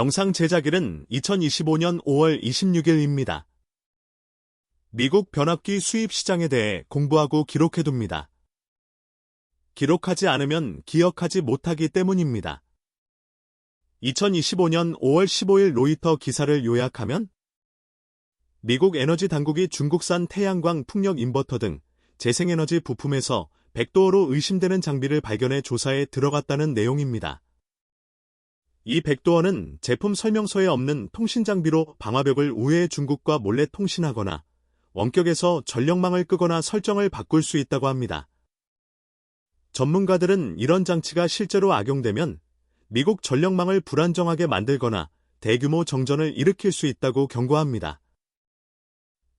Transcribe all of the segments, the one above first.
영상 제작일은 2025년 5월 26일입니다. 미국 변압기 수입 시장에 대해 공부하고 기록해둡니다. 기록하지 않으면 기억하지 못하기 때문입니다. 2025년 5월 15일 로이터 기사를 요약하면 미국 에너지 당국이 중국산 태양광 풍력 인버터 등 재생에너지 부품에서 백도어로 의심되는 장비를 발견해 조사에 들어갔다는 내용입니다. 이 백도어는 제품 설명서에 없는 통신 장비로 방화벽을 우회해 중국과 몰래 통신하거나 원격에서 전력망을 끄거나 설정을 바꿀 수 있다고 합니다. 전문가들은 이런 장치가 실제로 악용되면 미국 전력망을 불안정하게 만들거나 대규모 정전을 일으킬 수 있다고 경고합니다.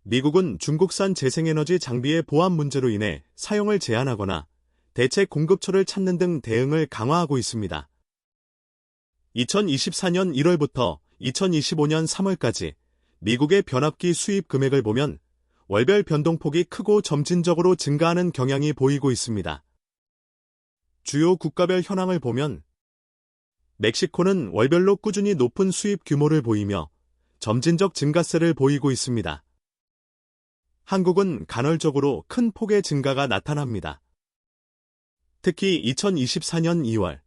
미국은 중국산 재생에너지 장비의 보안 문제로 인해 사용을 제한하거나 대체 공급처를 찾는 등 대응을 강화하고 있습니다. 2024년 1월부터 2025년 3월까지 미국의 변압기 수입 금액을 보면 월별 변동폭이 크고 점진적으로 증가하는 경향이 보이고 있습니다. 주요 국가별 현황을 보면 멕시코는 월별로 꾸준히 높은 수입 규모를 보이며 점진적 증가세를 보이고 있습니다. 한국은 간헐적으로 큰 폭의 증가가 나타납니다. 특히 2024년 2월,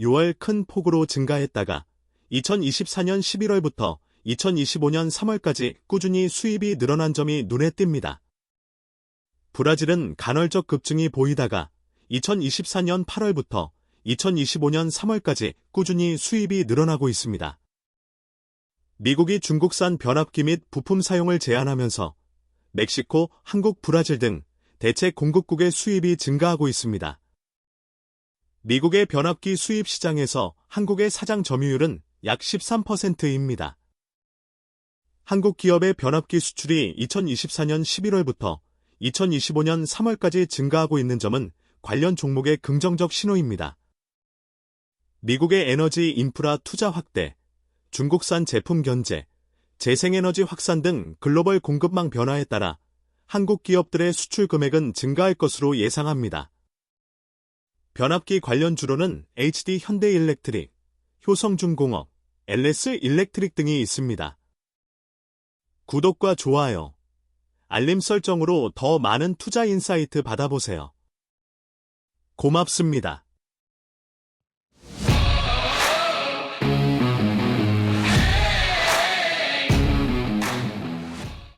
6월 큰 폭으로 증가했다가 2024년 11월부터 2025년 3월까지 꾸준히 수입이 늘어난 점이 눈에 띕니다. 브라질은 간헐적 급증이 보이다가 2024년 8월부터 2025년 3월까지 꾸준히 수입이 늘어나고 있습니다. 미국이 중국산 변압기 및 부품 사용을 제한하면서 멕시코, 한국, 브라질 등 대체 공급국의 수입이 증가하고 있습니다. 미국의 변압기 수입 시장에서 한국의 사장 점유율은 약 13%입니다. 한국 기업의 변압기 수출이 2024년 11월부터 2025년 3월까지 증가하고 있는 점은 관련 종목의 긍정적 신호입니다. 미국의 에너지 인프라 투자 확대, 중국산 제품 견제, 재생에너지 확산 등 글로벌 공급망 변화에 따라 한국 기업들의 수출 금액은 증가할 것으로 예상합니다. 변압기 관련 주로는 HD 현대일렉트릭, 효성중공업, LS 일렉트릭 등이 있습니다. 구독과 좋아요, 알림 설정으로 더 많은 투자 인사이트 받아보세요. 고맙습니다.